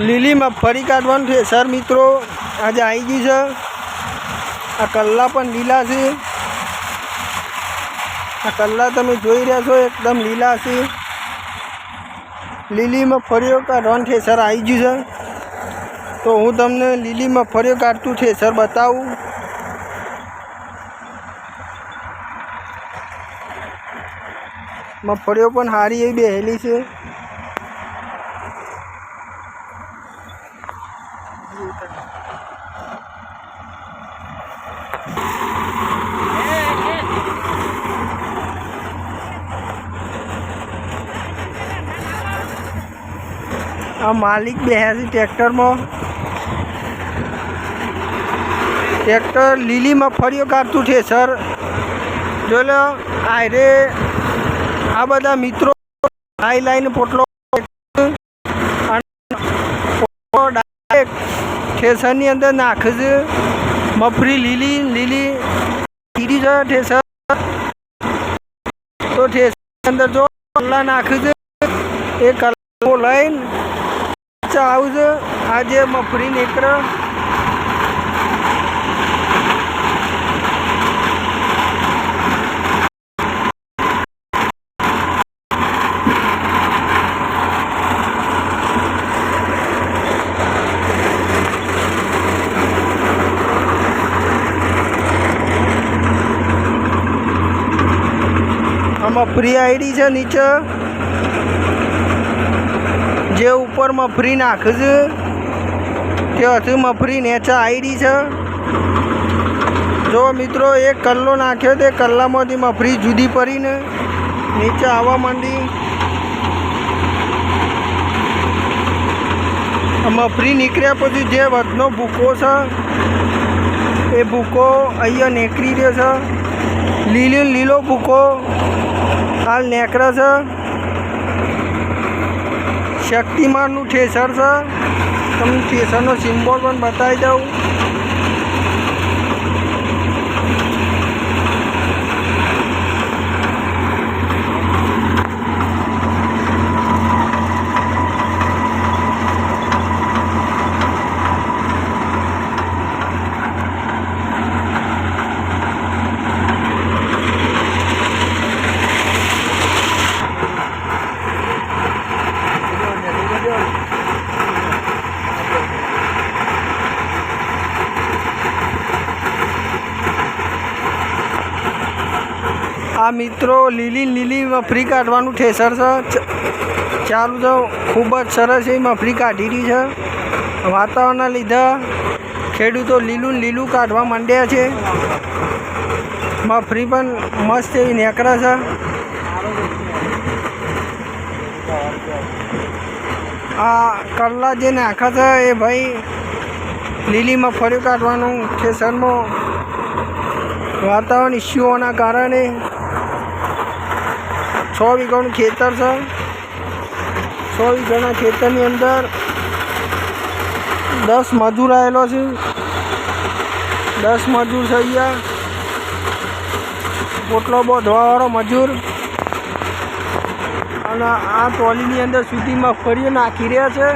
લીલી ફરી કાઢવાનું છે. સર, મિત્રો, આજે આવી ગઈ છે. આ કલ્લા પણ લીલા છે. આ કલ્લા તમે જોઈ રહ્યા છો, એકદમ લીલા છે. લીલીમાં ફર્યો કાઢવાનું છે. સર આવી ગયું છે. તો હું તમને લીલીમાં મગફળીઓ કાઢતું છે. સર, બતાવું. મગફળીઓ પણ સારી એવી બેહેલી છે. આ માલિક બેહાસી ટ્રેક્ટરમાં. ટ્રેક્ટર લીલી મગફળીઓ કાઢતું છે, સર. જો લો આરે આ બધા મિત્રો લાઈ લાઈને પોટલો ઠેસરની અંદર નાખે છે. મફરી લીલી લીલી કીડી છે ઠેસર તો ઠેસર અંદર જો કલ્લા નાખે છે એ કલ્લો લઈને આવું છે આ જે મફરી નીકળે આમાં ફ્રી આઈડી છે નીચે જે ઉપર મફરી નાખે છે તે હતી મફરી નેચા આઈડી છે. જો મિત્રો, એક કલ્લો નાખ્યો તે કલ્લામાંથી મફરી જુદી પડીને નીચે આવવા માંડી. મફરી નીકળ્યા પછી જે વધનો ભૂકો છે, એ ભૂકો અહીંયા નીકળી રહ્યો છે. લીલો લીલો ભૂકો, હાલ નેકળે છે. શક્તિમાનનું ઠેસર છે. તમને ઠેસરનો સિમ્બોલ પણ બતાવી દઉં. આ મિત્રો લીલી લીલી ફ્રી કાઢવાનું ઠેસર છે. ચાલુ તો ખૂબ જ સરસ એમાં મફરી કાઢી રહી છે. વાતાવરણના લીધે ખેડૂતો લીલું લીલું કાઢવા માંડ્યા છે. મફરી પણ મસ્ત એવી નેકળે છે. આ કરલા જે નાખે છે એ ભાઈ લીલીમાં ફરી કાઢવાનું ઠેસરમાં વાતાવરણ ઇસ્યુઓના કારણે છ વીઘાનું ખેતર છે. છ વીઘાના ખેતરની અંદર દસ મજૂર આવેલો છે. દસ મજૂર છે અહીંયા. પોટલો બોધવાવાળો મજૂર. અને આ ટ્રોલીની અંદર સુધીમાં ફરીને નાખી રહ્યા છે.